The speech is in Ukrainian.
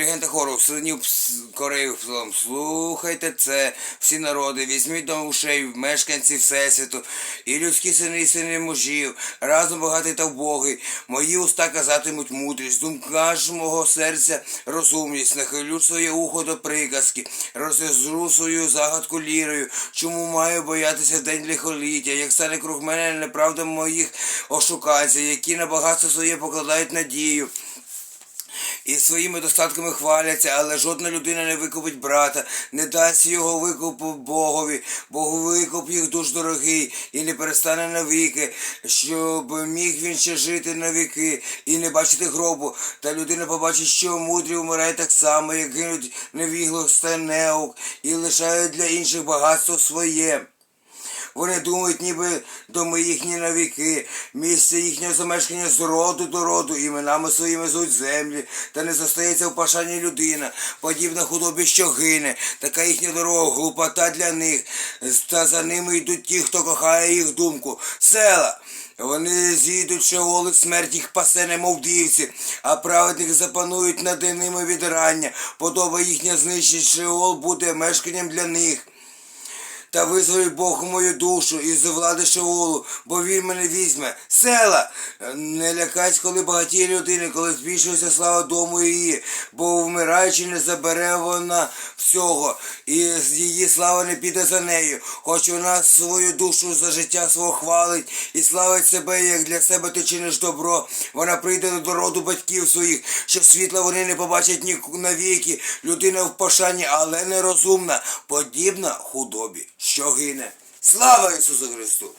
Регента хору, синів Корею псалом, слухайте це, всі народи, візьміть до ушей мешканці Всесвіту, і людські сини, і сини мужів, разом багатий та вбогий, мої уста казатимуть мудрість, думка ж мого серця розумність, нахилю своє ухо до приказки, розв'язру свою загадку лірою, чому маю боятися в день лихоліття, як стане круг мене неправда моїх ошуканців, які на багатство своє покладають надію і своїми достатками хваляться, але жодна людина не викупить брата, не дасть його викупу Богові, Бог викуп їх душ дорогий, і не перестане навіки, щоб міг він ще жити навіки і не бачити гробу. Та людина побачить, що мудрі вмирають так само, як гинуть невігло неук, і лишають для інших багатство своє. Вони думають, ніби доми їхні навіки, місце їхнього замешкання з роду до роду, іменами своїми звуть землі, та не зостається в пашані людина, подібна худобі, що гине, така їхня дорога, глупота для них, та за ними йдуть ті, хто кохає їх думку. Села! Вони зійдуть шеоли, смерть їх пасе, немов дівці, а праведники запанують над ними від рання. Подоба їхня знищить шеол буде мешканням для них. Та визволить Бог мою душу із влади Шеолу, бо він мене візьме. Села! Не лякайсь, коли багатіє людини, коли збільшується слава дому її, бо вмираючи не забере вона всього, і її слава не піде за нею. Хоч вона свою душу за життя свого хвалить і славить себе, як для себе ти чиниш добро. Вона прийде до роду батьків своїх, що світла вони не побачать ні навіки. Людина в пошані, але нерозумна, подібна худобі, що гине. Слава Ісусу Христу!